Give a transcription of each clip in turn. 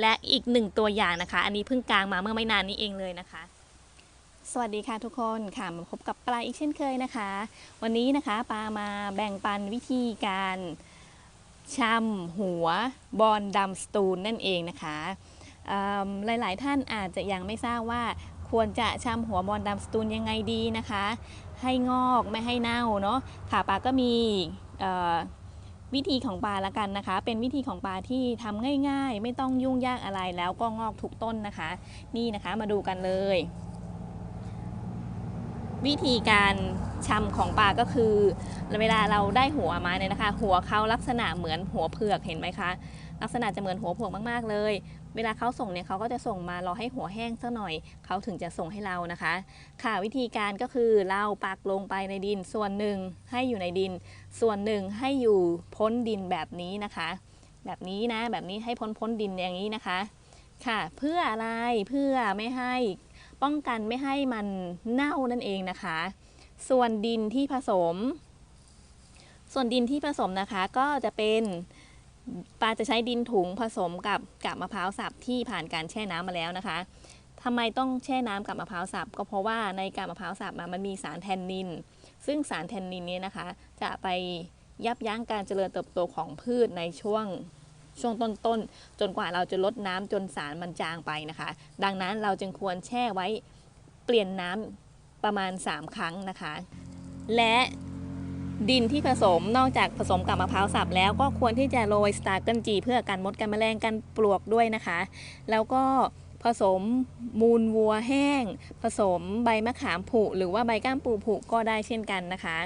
และอีกหนึ่งตัวอย่างนะคะ อันนี้เพิ่งกลางมาเมื่อไม่นานนี้เองเลยนะคะ สวัสดีค่ะทุกคนค่ะมาพบกับปลาอีกเช่นเคยนะคะ วันนี้นะคะปลามาแบ่งปันวิธีการชำหัวบอลดำสตูนนั่นเองนะคะหลาย ๆ ท่านอาจจะยังไม่ทราบว่าควรจะชำหัวบอลดำสตูนยังไงดีนะคะ ให้งอกไม่ให้เน่าเนาะค่ะปาก็มี วิธีของปลาละกันนะคะ เป็นวิธีของปลาที่ทำง่ายๆ ไม่ต้องยุ่งยากอะไรแล้วก็งอกถูกต้นนะคะ นี่นะคะมาดูกันเลย วิธีการชำของปลาก็คือ เวลาเราได้หัวมาเนี่ยนะคะ หัวเขาลักษณะเหมือนหัวเผือกเห็นไหมคะ ลักษณะจะเหมือนหัวผือกมากๆเลย เวลาเขาส่งเนี่ยเขาก็จะส่งมารอให้หัวแห้งสักหน่อย เขาถึงจะส่งให้เรานะคะ ค่ะวิธีการก็คือเราปักลงไปในดินส่วนหนึ่งให้อยู่ในดิน ส่วนหนึ่งให้อยู่พ้นดินแบบนี้นะคะ แบบนี้นะแบบนี้ให้พ้นพ้นดินอย่างนี้นะคะ ค่ะ เพื่ออะไรเพื่อไม่ให้ป้องกันไม่ให้มันเน่านั่นเองนะคะ ส่วนดินที่ผสม ส่วนดินที่ผสมนะคะก็จะเป็น ปลาจะใช้ดินถุงผสมกับกับมะพร้าวสับที่ผ่านการแช่น้ำมาแล้วนะคะทำไมต้องแช่น้ำกับมะพร้าวสับก็เพราะว่าในกาบมะพร้าวสับมันมีสารแทนนิน ซึ่งสารแทนนินนี้นะคะ จะไปยับยั้งการเจริญเติบโตของพืชในช่วงช่วงต้นๆ จนกว่าเราจะลดน้ำจนสารมันจางไปนะคะ ดังนั้นเราจึงควรแช่ไว้เปลี่ยนน้ำประมาณ 3 ครั้งนะคะ และ ดินที่ผสมนอกจากผสมกับมะพร้าวสับแล้วก็ควรที่จะโรยสตาร์เกิลจีเพื่อกันมดกันแมลงกันปลวกด้วยนะคะ แล้วก็ผสมมูลวัวแห้ง ผสมใบมะขามผุหรือว่าใบก้ามปูผุก็ได้เช่นกันนะคะ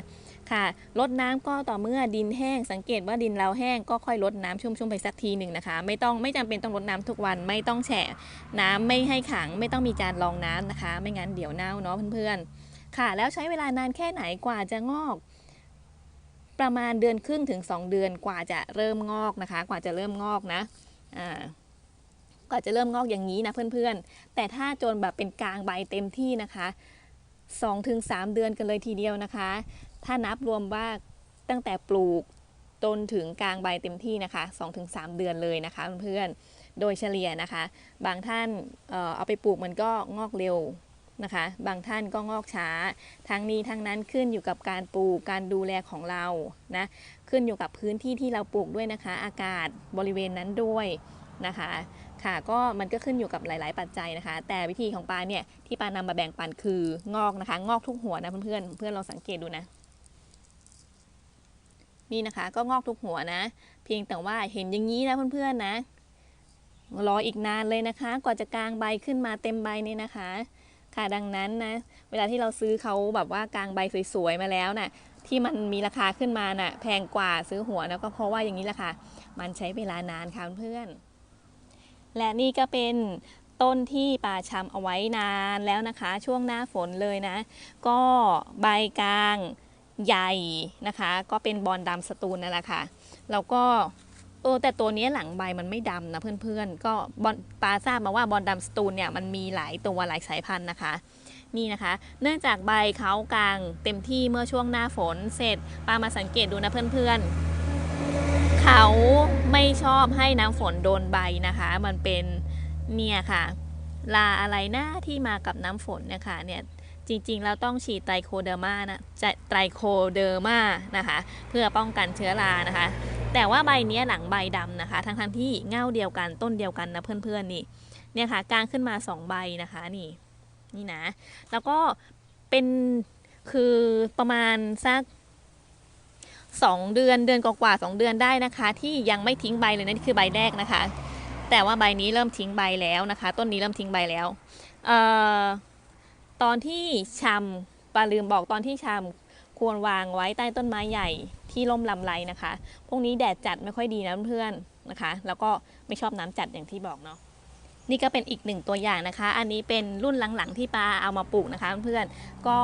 ค่ะลดน้ำก็ต่อเมื่อดินแห้ง สังเกตว่าดินเราแห้งก็ค่อยลดน้ำชุ่มๆไปสักทีหนึ่งนะคะ ไม่ต้องไม่จำเป็นต้องลดน้ำทุกวัน ไม่ต้องแฉะน้ำไม่ให้ขัง ไม่ต้องมีจานรองน้ำนะคะ ไม่งั้นเดี๋ยวเน่าเนาะเพื่อนๆค่ะ แล้วใช้เวลานานแค่ไหนกว่าจะงอก ประมาณเดือนครึ่งถึง 2 เดือนกว่าจะเริ่มงอกนะคะ กว่าจะเริ่มงอกนะอ่ากว่าจะเริ่มงอกอย่างนี้นะเพื่อนๆ แต่ถ้าจนแบบเป็นกลางใบเต็มที่นะคะ2-3 เดือนกันเลยทีเดียวนะคะ ถ้านับรวมว่าตั้งแต่ปลูกจนถึงกลางใบเต็มที่นะคะ 2-3 เดือนเลยนะคะเพื่อนๆ โดยเฉลี่ยนะคะ บางท่านเอ่อเอาไปปลูกมันก็งอกเร็ว นะคะ บางท่านก็งอกช้า ทั้งนี้ทั้งนั้นขึ้นอยู่กับการปลูกการดูแลของเรานะขึ้นอยู่กับพื้นที่ที่เราปลูกด้วยนะคะ อากาศบริเวณนั้นด้วยนะคะค่ะก็มันก็ขึ้นอยู่กับหลาย ๆ ปัจจัยนะคะ แต่วิธีของปาเนี่ยที่ปานำมาแบ่งปันคืองอกนะคะ งอกทุกหัวนะเพื่อนๆเพื่อนเราสังเกตดูนะนี่นะคะ ก็งอกทุกหัวนะ เพียงแต่ว่าเห็นอย่างนี้นะเพื่อนๆนะรออีกนานเลยนะคะกว่าจะกลางใบขึ้นมาเต็มใบเนี่ยนะคะ ค่ะดังนั้นนะเวลาที่เราซื้อเขาแบบว่ากลางใบสวยๆมาแล้วน่ะที่มันมีราคาขึ้นมาน่ะแพงกว่าซื้อหัวนะก็เพราะว่าอย่างนี้แหละค่ะ มันใช้เวลานานค่ะเพื่อน และนี่ก็เป็นต้นที่ป่าชำเอาไว้นานแล้วนะคะ ช่วงหน้าฝนเลยนะ ก็ใบกลางใหญ่นะคะ ก็เป็นบอลดำสตูลนั่นแหละค่ะแล้วก็ เออแต่ตัวนี้หลังใบมันไม่ดำนะเพื่อนๆ ก็บอลปาทราบมาว่าบอลดำสตูลเนี่ยมันมีหลายตัวหลายสายพันธุ์นะคะ นี่นะคะ เนื่องจากใบเขากลางเต็มที่เมื่อช่วงหน้าฝนเสร็จปามาสังเกตดูนะเพื่อนๆ เขาไม่ชอบให้น้ำฝนโดนใบนะคะ มันเป็นเนี่ยค่ะ ลาอะไรหน้าที่มากับน้ำฝนเนี่ยค่ะเนี่ยจริงๆ เราต้องฉีดไตรโคเดอร์มานะจะไตรโคเดอร์มานะคะ เพื่อป้องกันเชื้อรานะคะ แต่ว่าใบนี้หลังใบดำนะคะ ทั้งๆที่เง่าเดียวกันต้นเดียวกันนะเพื่อนๆนี่ เนี่ยค่ะกลางขึ้นมาสองใบนะคะนี่ นี่นะ แล้วก็เป็นคือประมาณสักสองเดือนเดือนกว่าๆสองเดือนได้นะคะ ที่ยังไม่ทิ้งใบเลยนะนี่คือใบแรกนะคะ แต่ว่าใบนี้เริ่มทิ้งใบแล้วนะคะ ต้นนี้เริ่มทิ้งใบแล้วออตอนที่ชำปาลืมบอกตอนที่ชำ ควรวางไว้ใต้ต้นไม้ใหญ่ที่ร่มลำไรนะคะ พวกนี้แดดจัดไม่ค่อยดีนะเพื่อนๆนะคะ แล้วก็ไม่ชอบน้ำจัดอย่างที่บอกเนาะนี่ก็เป็นอีกหนึ่งตัวอย่างนะคะ อันนี้เป็นรุ่นหลังๆที่ปลาเอามาปลูกนะคะเพื่อนๆก็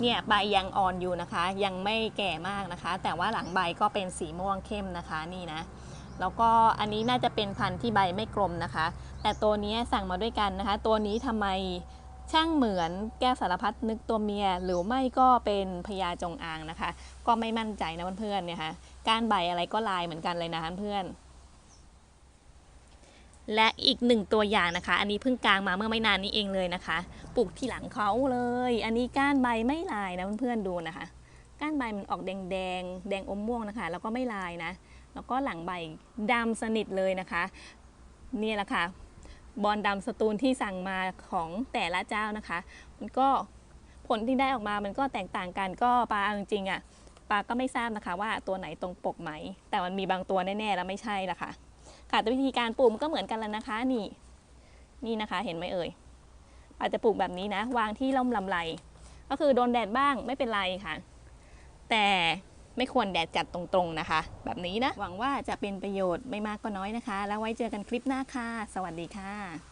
เนี่ยใบยังอ่อนอยู่นะคะ ยังไม่แก่มากนะคะ แต่ว่าหลังใบก็เป็นสีม่วงเข้มนะคะนี่นะแล้วก็อันนี้น่าจะเป็นพันธุ์ที่ใบไม่กลมนะคะ แต่ตัวนี้สั่งมาด้วยกันนะคะ ตัวนี้ทำไม ช่างเหมือนแก้วสารพัดนึกตัวเมีย หรือไม่ก็เป็นพญาจงอางนะคะ ก็ไม่มั่นใจนะเพื่อนๆเนี่ยค่ะก้านใบอะไรก็ลายเหมือนกันเลยนะเพื่อนและอีกหนึ่งตัวอย่างนะคะ อันนี้เพิ่งกลางมาเมื่อไม่นานนี้เองเลยนะคะ ปลูกที่หลังเขาเลย อันนี้ก้านใบไม่ลายนะเพื่อนๆดูนะคะ ก้านใบมันออกแดงแดงแดงอมม่วงนะคะ แล้วก็ไม่ลายนะ แล้วก็หลังใบดำสนิทเลยนะคะ นี่แหละค่ะ บอลดำสตูลที่สั่งมาของแต่ละเจ้านะคะ มันก็ผลที่ได้ออกมามันก็แตกต่างกันก็ปลาจริงๆอะปลาก็ไม่ทราบนะคะว่าตัวไหนตรงปกไหม แต่มันมีบางตัวแน่ๆแล้วไม่ใช่ละค่ะ ค่ะแต่วิธีการปลูกก็เหมือนกันแล้วนะคะนี่ นี่นะคะเห็นไหมเอ่ยอาจจะปลูกแบบนี้นะ วางที่ร่มลำไรก็คือโดนแดดบ้างไม่เป็นไรค่ะ แต่ ไม่ควรแดดจัดตรงๆนะคะ แบบนี้นะ หวังว่าจะเป็นประโยชน์ไม่มากก็น้อยนะคะ แล้วไว้เจอกันคลิปหน้าค่ะ สวัสดีค่ะ